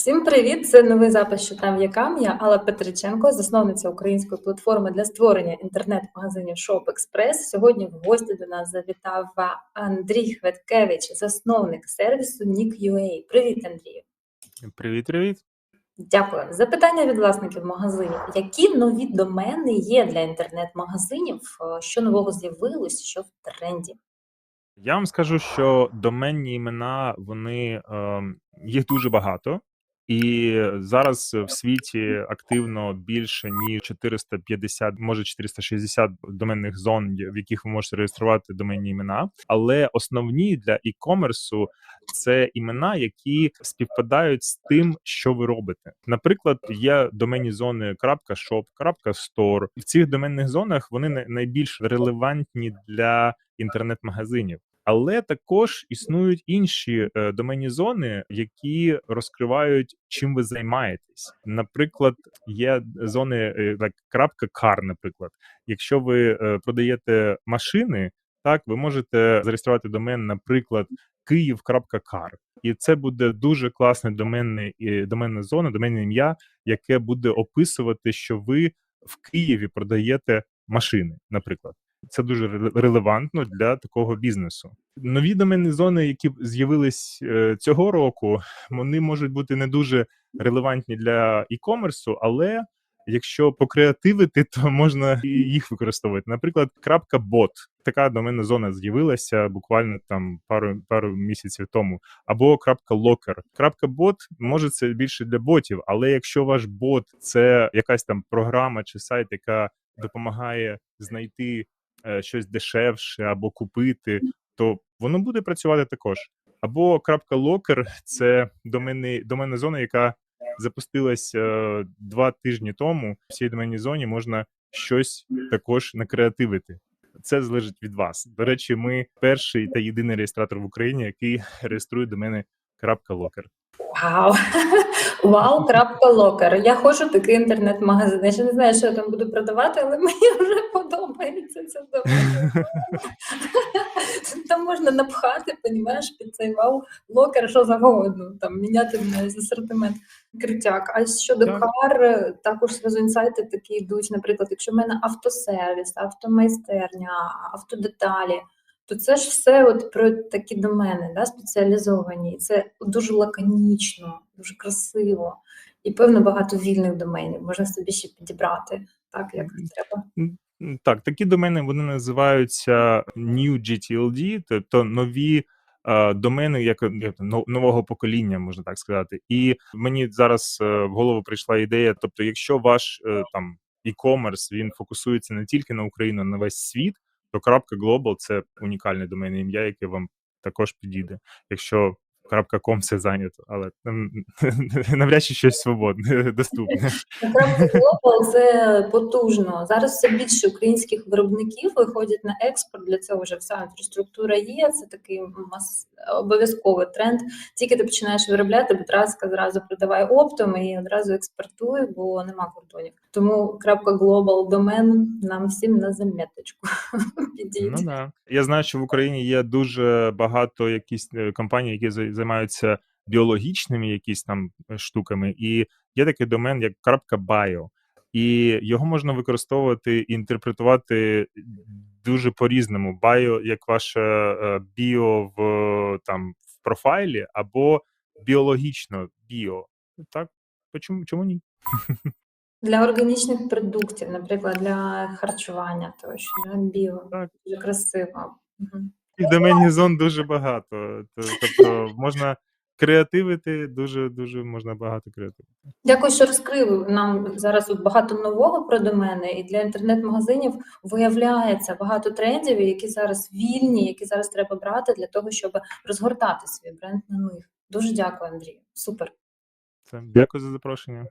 Всім привіт! Це новий запис «Що там якам. Я Алла Петриченко, засновниця української платформи для створення інтернет-магазинів Shop Express. Сьогодні в гості до нас завітав Андрій Хветкевич, засновник сервісу Nick.ua. Привіт, Андрію! Привіт, привіт. Дякую. Запитання від власників магазинів. Які нові домени є для інтернет-магазинів? Е, Що нового з'явилось, що в тренді? Я вам скажу, що доменні імена вони ем, їх дуже багато, і зараз в світі активно більше ніж 450, може 460 доменних зон, в яких ви можете реєструвати доменні імена. Але основні для e-commerce це імена, які співпадають з тим, що ви робите. Наприклад, є доменні зони .shop, .store. В цих доменних зонах вони най- найбільш релевантні для інтернет-магазинів. Але також існують інші е, доменні зони, які розкривають, чим ви займаєтесь. Наприклад, є зони е, like, крапка car, наприклад. Якщо ви е, продаєте машини, так ви можете зареєструвати домен, наприклад, Київ.кар. І це буде дуже класне доменне е, доменна зона, доменне ім'я, яке буде описувати, що ви в Києві продаєте машини, наприклад. Це дуже реле- релевантно для такого бізнесу. Нові доменні зони, які з'явились е, цього року, вони можуть бути не дуже релевантні для e-commerce, але якщо покреативити, то можна їх використовувати. Наприклад, крапка бот. Така доменна зона з'явилася буквально там пару пару місяців тому. Або крапка локер. Крапка бот може це більше для ботів, але якщо ваш бот це якась там програма чи сайт, яка допомагає знайти щось дешевше або купити, то воно буде працювати також. Або крапка локер це доменний, доменна зона, яка запустилась е, два тижні тому. В цій доменній зоні можна щось також накреативити. Це залежить від вас. До речі, ми перший та єдиний реєстратор в Україні, який реєструє домени крапка локер. Вау! Вау, крапка локер. Я хочу такий інтернет-магазин. Я ще не знаю, що я там буду продавати, але мені вже подобається це домен. Там можна напхати, понімаєш, під цей вау локер, що завгодно, там міняти з асортимент критяк. А щодо Так. кар, також зразу інсайти такі йдуть. Наприклад, якщо в мене автосервіс, автомайстерня, автодеталі, то це ж все от про такі домени, да, спеціалізовані. І Це дуже лаконічно, дуже красиво. І певно багато вільних доменів можна собі ще підібрати, так як треба. Так, такі домени вони називаються New GTLD, тобто нові домени, як, як нового покоління, можна так сказати. І мені зараз е, в голову прийшла ідея. Тобто, якщо ваш е, там e-commerce він фокусується не тільки на Україну, а на весь світ, то крапка Global це унікальне доменне ім'я, яке вам також підійде. Якщо крапка ком все зайнято, але м, навряд чи щось свободне доступне. Крапка Global це потужно. Зараз все більше українських виробників виходять на експорт. Для цього вже вся інфраструктура є. Це такий мас... обов'язковий тренд. Тільки ти починаєш виробляти, будь ласка, зразу продавай оптом і одразу експортуй, бо нема кордонів. Тому крапка Global домен нам всім на заметочку. Ну да. Я знаю, що в Україні є дуже багато якісь е, компаній, які займаються біологічними якісь там е, штуками, і є такий домен, як крапка .bio. І його можна використовувати і інтерпретувати дуже по-різному. Bio як ваше е, біо в там в профайлі, або біологічно біо. Так, почому чому ні? Для органічних продуктів, наприклад, для харчування, тощо да, біо Так. дуже красиво. Мгм. Цих доменних зон дуже багато. Тобто можна креативити, дуже дуже можна багато креативити. Дякую, що розкрив нам зараз багато нового про домени, і для інтернет-магазинів виявляється багато трендів, які зараз вільні, які зараз треба брати для того, щоб розгортати свій бренд на них. Дуже дякую, Андрій. Супер. Це дякую за запрошення.